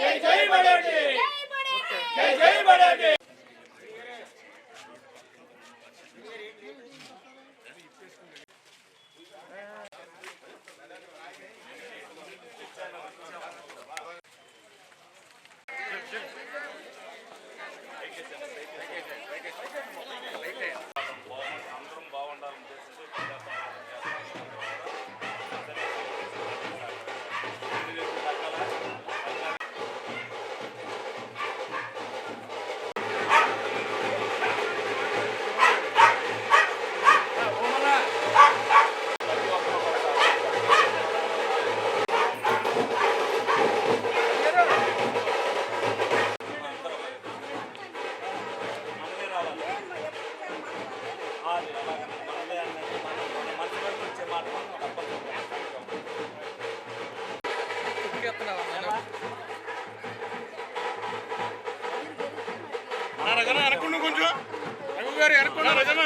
జై జై బడేటి. జై జై జై రజన వెనకుండా కొంచెం. రఘు గారు వెనకుండా రజన.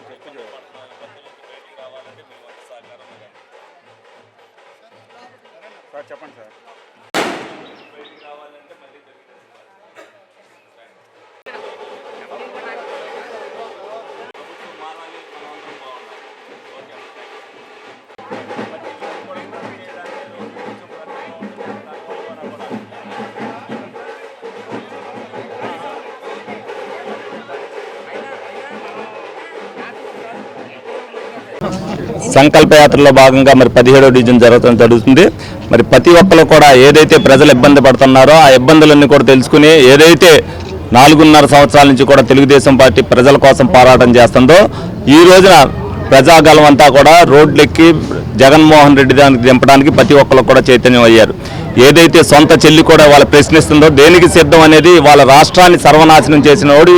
వంతు సహకారం చేయాలి సార్ చెప్పండి సార్. సంకల్ప యాత్రలో భాగంగా మరి పదిహేడో డివిజన్ జరగడం జరుగుతుంది. మరి ప్రతి ఒక్కరు కూడా ఏదైతే ప్రజలు ఇబ్బంది పడుతున్నారో ఆ ఇబ్బందులన్నీ కూడా తెలుసుకుని ఏదైతే నాలుగున్నర సంవత్సరాల నుంచి కూడా తెలుగుదేశం పార్టీ ప్రజల కోసం పోరాటం చేస్తుందో ఈ రోజున ప్రజాగలం అంతా కూడా రోడ్లెక్కి జగన్మోహన్ రెడ్డి దానికి దింపడానికి ప్రతి ఒక్కరు కూడా చైతన్యం అయ్యారు. ఏదైతే సొంత చెల్లి కూడా వాళ్ళు ప్రశ్నిస్తుందో దేనికి సిద్ధం అనేది వాళ్ళ రాష్ట్రాన్ని సర్వనాశనం చేసిన వాడు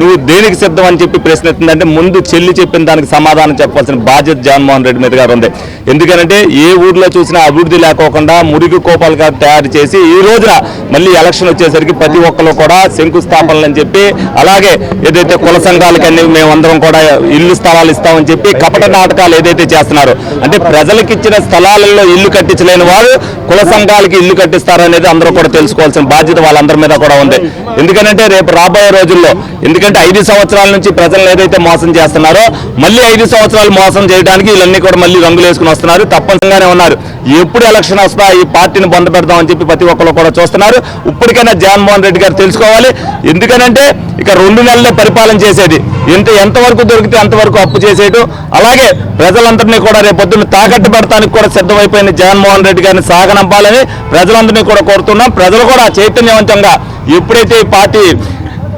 నువ్వు దేనికి సిద్ధం అని చెప్పి ప్రశ్నిస్తుందంటే ముందు చెల్లి చెప్పిన దానికి సమాధానం చెప్పాల్సిన బాధ్యత జగన్మోహన్ రెడ్డి మీద గారు ఉంది. ఎందుకంటే ఏ ఊర్లో చూసినా అభివృద్ధి లేకోకుండా మురికి కోపాలుగా తయారు చేసి ఈ రోజున మళ్ళీ ఎలక్షన్ వచ్చేసరికి ప్రతి ఒక్కరు కూడా శంకుస్థాపనలు అని చెప్పి అలాగే ఏదైతే కుల సంఘాలకన్నీ మేమందరం కూడా ఇల్లు స్థలాలు ఇస్తామని చెప్పి కపట నాటకాలు ఏదైతే చేస్తున్నారో అంటే ప్రజలకు ఇచ్చిన స్థలాలలో ఇల్లు కట్టించలేని వారు కుల సంఘాలకి ఇల్లు కట్టిస్తారనేది అందరూ కూడా తెలుసుకోవాల్సిన బాధ్యత వాళ్ళందరి మీద కూడా ఉంది. ఎందుకంటే రేపు రాబోయే రోజుల్లో ఎందుకంటే ఐదు సంవత్సరాల నుంచి ప్రజలను ఏదైతే మోసం చేస్తున్నారో మళ్ళీ ఐదు సంవత్సరాలు మోసం చేయడానికి వీళ్ళన్నీ కూడా మళ్ళీ రంగులు వేసుకుని వస్తున్నారు. తప్పనిసరిగానే ఉన్నారు. ఎప్పుడు ఎలక్షన్ వస్తా ఈ పార్టీని బంద పెడతామని చెప్పి ప్రతి ఒక్కరు కూడా చూస్తున్నారు. ఇప్పటికైనా జగన్మోహన్ రెడ్డి గారు తెలుసుకోవాలి. ఎందుకనంటే ఇక రెండు నెలలే పరిపాలన చేసేది. ఎంత ఎంతవరకు దొరికితే అంతవరకు అప్పు చేసేయడం. అలాగే ప్రజలందరినీ కూడా రేపొద్దున తాకట్టు పెడతానికి కూడా సిద్ధమైపోయిన జగన్మోహన్ రెడ్డి గారిని సాగనంపాలని ప్రజలందరినీ కూడా కోరుతున్నాం. ప్రజలు కూడా చైతన్యవంతంగా ఎప్పుడైతే ఈ పార్టీ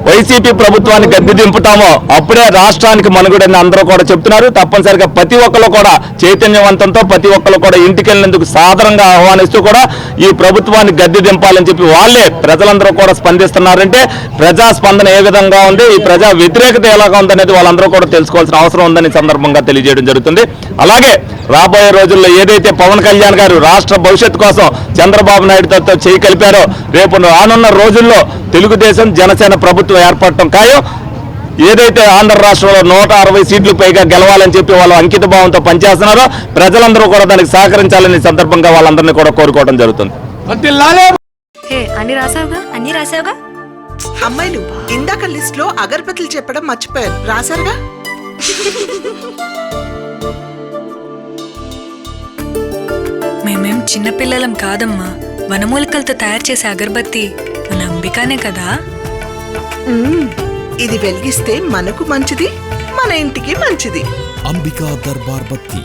వైసీపీ ప్రభుత్వాన్ని గద్దె దింపుతామో అప్పుడే రాష్ట్రానికి మనుగడని అందరూ కూడా చెప్తున్నారు. తప్పనిసరిగా ప్రతి ఒక్కరు కూడా చైతన్యవంతంతో ప్రతి ఒక్కరు కూడా ఇంటికి వెళ్ళినందుకు సాధారణంగా ఆహ్వానిస్తూ కూడా ఈ ప్రభుత్వాన్ని గద్దె దింపాలని చెప్పి వాళ్ళే ప్రజలందరూ కూడా స్పందిస్తున్నారంటే ప్రజా స్పందన ఏ విధంగా ఉంది ఈ ప్రజా వ్యతిరేకత ఎలాగా ఉందనేది వాళ్ళందరూ కూడా తెలుసుకోవాల్సిన అవసరం ఉందని సందర్భంగా తెలియజేయడం జరుగుతుంది. అలాగే రాబోయే రోజుల్లో ఏదైతే పవన్ కళ్యాణ్ గారు రాష్ట్ర భవిష్యత్తు కోసం చంద్రబాబు నాయుడుతో చేయి కలిపారో రేపు రానున్న రోజుల్లో తెలుగుదేశం జనసేన ప్రభుత్వం ఏర్పడటం ఖాయం. ఏదైతే ఆంధ్ర రాష్ట్రంలో నూట అరవై సీట్లు పైగా గెలవాలని చెప్పి వాళ్ళు అంకిత భావంతో పనిచేస్తున్నారో ప్రజలందరూ కూడా దానికి సహకరించాలని సందర్భంగా వాళ్ళందరినీ కూడా కోరుకోవడం జరుగుతుంది. హే అన్ని రాసావుగా? అన్ని రాసావుగా? అమ్మాయిలు ఇందాక లిస్ట్లో అగరబత్తులు చెప్పడం మర్చిపోయారు. రాశారుగా? మేమేం చిన్నపిల్లలం కాదమ్మా. వనమూలికలతో తయారు చేసే అగరబత్తి మన అంబికానే కదా. ఇది వెలిగిస్తే మనకు మంచిది మన ఇంటికి మంచిది. అంబికా దర్బార్ బత్తి.